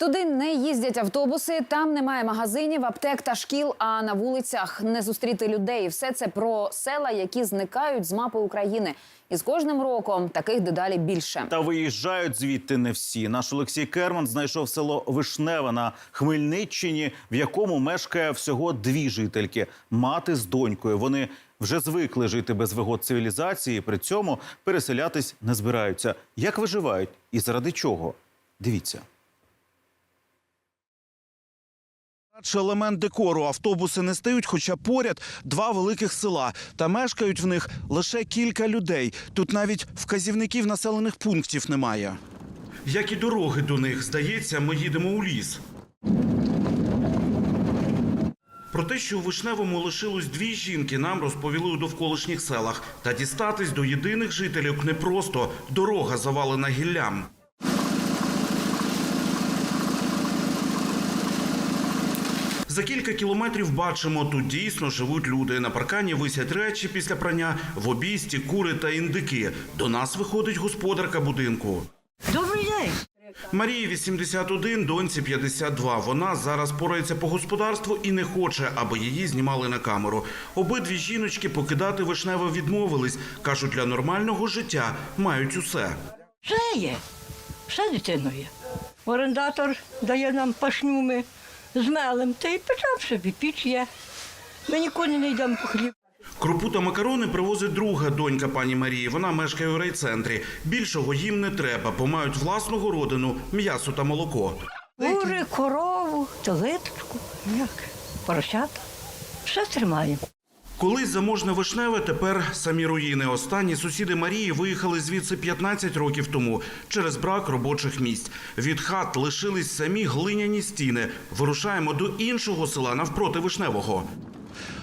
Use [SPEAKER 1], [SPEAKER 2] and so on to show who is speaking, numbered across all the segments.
[SPEAKER 1] Туди не їздять автобуси, там немає магазинів, аптек та шкіл. А на вулицях не зустріти людей. Все це про села, які зникають з мапи України. І з кожним роком таких дедалі більше.
[SPEAKER 2] Та виїжджають звідти не всі. Наш Олексій Керман знайшов село Вишневе на Хмельниччині, в якому мешкає всього дві жительки мати з донькою. Вони вже звикли жити без вигод цивілізації, при цьому переселятись не збираються. Як виживають і заради чого? Дивіться.
[SPEAKER 3] Радше елемент декору автобуси не стають, хоча поряд два великих села. Та мешкають в них лише кілька людей. Тут навіть вказівників населених пунктів немає. Як і дороги до них, здається, ми їдемо у ліс. Про те, що у Вишневому лишилось дві жінки, нам розповіли у довколишніх селах. Та дістатись до єдиних жителів непросто. Дорога завалена гіллям. За кілька кілометрів бачимо, тут дійсно живуть люди. На паркані висять речі після прання, в обійсті кури та індики. До нас виходить господарка будинку.
[SPEAKER 4] Добрий день.
[SPEAKER 3] Марії 81, доньці 52. Вона зараз порається по господарству і не хоче, аби її знімали на камеру. Обидві жіночки покидати вишневе відмовились. кажуть, для нормального життя мають усе.
[SPEAKER 4] Все є. Все дитино є. Орендатор дає нам пашню з мелем, та й печем собі, піч є. Ми ніколи не йдемо по хліб.
[SPEAKER 3] Крупу та макарони привозить друга донька пані Марії. Вона мешкає у райцентрі. Більшого їм не треба, бо мають власну городину, м'ясо та молоко.
[SPEAKER 4] Кури, корову, телиточку, поросята. Все тримаємо.
[SPEAKER 3] Колись заможне вишневе, тепер самі руїни. Останні сусіди Марії виїхали звідси 15 років тому через брак робочих місць. Від хат лишились самі глиняні стіни. Вирушаємо до іншого села навпроти вишневого.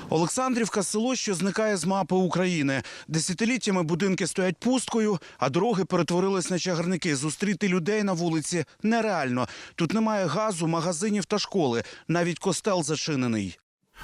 [SPEAKER 3] Олександрівка село, що зникає з мапи України. Десятиліттями будинки стоять пусткою, а дороги перетворились на чагарники. Зустріти людей на вулиці нереально. Тут немає газу, магазинів та школи. Навіть костел зачинений.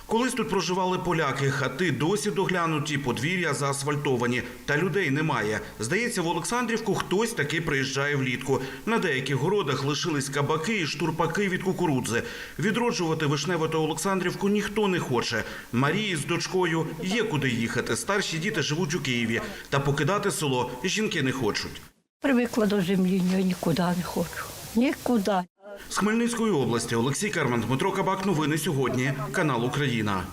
[SPEAKER 3] Колись тут проживали поляки, хати досі доглянуті, подвір'я заасфальтовані. Та людей немає. Здається, в Олександрівку хтось таки приїжджає влітку. На деяких городах лишились кабаки і штурпаки від кукурудзи. Відроджувати Вишневе та Олександрівку ніхто не хоче. Марії з дочкою є куди їхати. Старші діти живуть у Києві. Та покидати село жінки не хочуть.
[SPEAKER 4] Привикла до землі, ні, нікуди не хочу. Нікуди.
[SPEAKER 3] З Хмельницької області Олексій Карман, Дмитро Кабак. Новини сьогодні. Канал Україна.